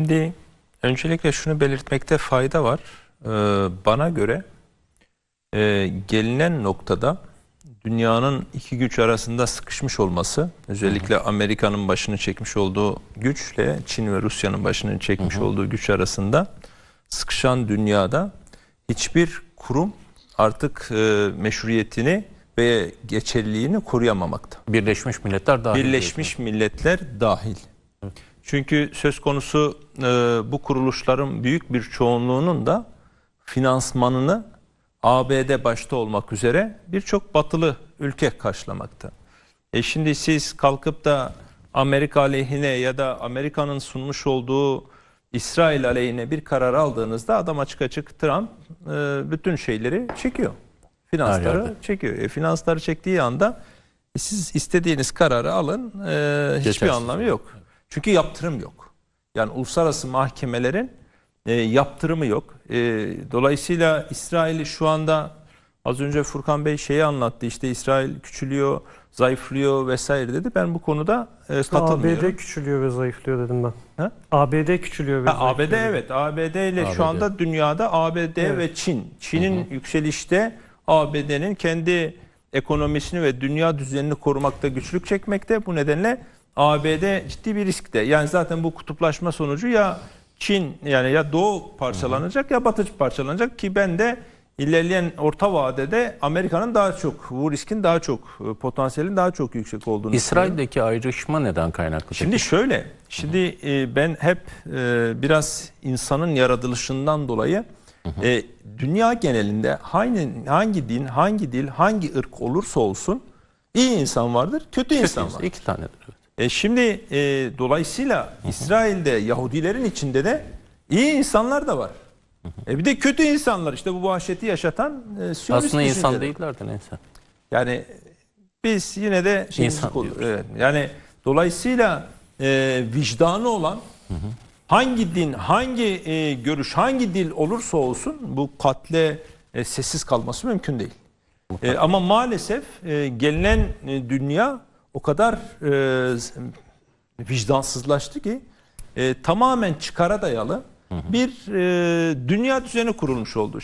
Şimdi öncelikle şunu belirtmekte fayda var. Ee, bana göre e, gelinen noktada dünyanın iki güç arasında sıkışmış olması, özellikle Amerika'nın başını çekmiş olduğu güçle Çin ve Rusya'nın başını çekmiş olduğu güç arasında sıkışan dünyada hiçbir kurum artık e, meşruiyetini ve geçerliliğini koruyamamakta. Birleşmiş Milletler dahil. Birleşmiş Milletler dahil. Çünkü söz konusu e, bu kuruluşların büyük bir çoğunluğunun da finansmanını ABD başta olmak üzere birçok batılı ülke karşılamakta. E şimdi siz kalkıp da Amerika aleyhine ya da Amerika'nın sunmuş olduğu İsrail aleyhine bir karar aldığınızda adam açık açık Trump e, bütün şeyleri çekiyor. Finansları çekiyor. E, finansları çektiği anda e, siz istediğiniz kararı alın e, hiçbir anlamı yok. Çünkü yaptırım yok. Yani uluslararası mahkemelerin e, yaptırımı yok. E, dolayısıyla İsrail'i şu anda az önce Furkan Bey şeyi anlattı. İşte İsrail küçülüyor, zayıflıyor vesaire dedi. Ben bu konuda e, katılmıyorum. ABD küçülüyor ve zayıflıyor dedim ben. Ha? ABD küçülüyor ve Ha, ABD zayıflıyor. evet. ABD ile ABD. şu anda dünyada ABD Evet. ve Çin. Çin'in yükselişte ABD'nin kendi ekonomisini ve dünya düzenini korumakta güçlük çekmekte. Bu nedenle ABD ciddi bir riskte. Yani zaten bu kutuplaşma sonucu ya Çin yani ya Doğu parçalanacak ya Batı parçalanacak ki ben de ilerleyen orta vadede Amerika'nın daha çok bu riskin daha çok e, potansiyelin daha çok yüksek olduğunu. İsrail'deki ayrışma neden kaynaklı? peki? Şimdi şöyle, şimdi e, ben hep e, biraz insanın yaratılışından dolayı e, dünya genelinde hangi hangi din, hangi dil, hangi ırk olursa olsun iyi insan vardır, kötü, insan var. İki tanedir. E, şimdi e, dolayısıyla İsrail'de Yahudilerin içinde de iyi insanlar da var. E, bir de kötü insanlar işte bu vahşeti yaşatan e, Siyonist Aslında insan düşünceler. değillerdi neyse. Yani biz yine de şeyimizi İnsan diyoruz. evet. Yani dolayısıyla e, vicdanı olan hangi din, hangi e, görüş, hangi dil olursa olsun bu katle e, sessiz kalması mümkün değil. E, ama maalesef e, gelinen e, dünya o kadar e, vicdansızlaştı ki e, tamamen çıkara dayalı bir e, dünya düzeni kurulmuş oldu.